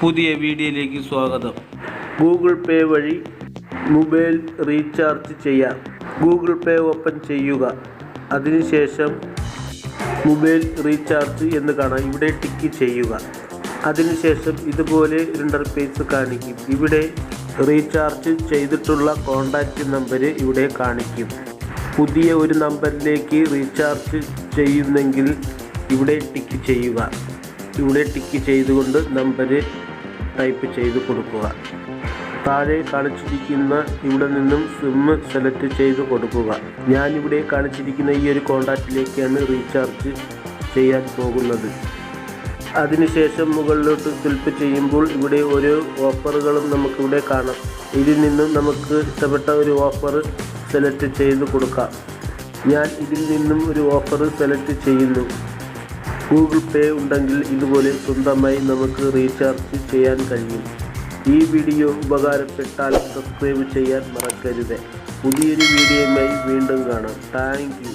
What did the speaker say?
പുതിയ വീഡിയോയിലേക്ക് സ്വാഗതം. ഗൂഗിൾ പേ വഴി മൊബൈൽ റീചാർജ് ചെയ്യാം ഗൂഗിൾ പേ ഓപ്പൺ ചെയ്യുക. അതിനുശേഷം മൊബൈൽ റീചാർജ് എന്ന് കാണാം. ഇവിടെ ടിക്ക് ചെയ്യുക. അതിനുശേഷം ഇതുപോലെ ഇന്റർഫേസ് കാണിക്കും. ഇവിടെ റീചാർജ് ചെയ്തിട്ടുള്ള കോൺടാക്റ്റ് നമ്പർ ഇവിടെ കാണിക്കും. പുതിയ ഒരു നമ്പറിലേക്ക് റീചാർജ് ചെയ്യുന്നെങ്കിൽ ഇവിടെ ടിക്ക് ചെയ്യുക. ഇവിടെ ടിക്ക് ചെയ്തുകൊണ്ട് നമ്പർ ടൈപ്പ് ചെയ്ത് കൊടുക്കുക. താഴെ കാണിച്ചിരിക്കുന്ന ഇവിടെ നിന്നും സിം സെലക്ട് ചെയ്ത് കൊടുക്കുക. ഞാനിവിടെ കാണിച്ചിരിക്കുന്ന ഈ ഒരു കോണ്ടാക്റ്റിലേക്കാണ് റീചാർജ് ചെയ്യാൻ പോകുന്നത്. അതിനുശേഷം മുകളിലോട്ട് ക്ലിക്ക് ചെയ്യുമ്പോൾ ഇവിടെ ഒരു ഓഫറുകളും നമുക്കിവിടെ കാണാം. ഇതിൽ നിന്നും നമുക്ക് ഇഷ്ടപ്പെട്ട ഒരു ഓഫർ സെലക്ട് ചെയ്ത് കൊടുക്കാം. ഞാൻ ഇതിൽ നിന്നും ഒരു ഓഫർ സെലക്ട് ചെയ്യുന്നു. ഗൂഗിൾ പേ ഉണ്ടെങ്കിൽ ഇതുപോലെ സ്വന്തമായി നമുക്ക് റീചാർജ് ചെയ്യാൻ കഴിയും. ഈ വീഡിയോ ഉപകാരപ്പെട്ടാൽ സബ്സ്ക്രൈബ് ചെയ്യാൻ മറക്കരുത്. പുതിയൊരു വീഡിയോയുമായി വീണ്ടും കാണാം. താങ്ക്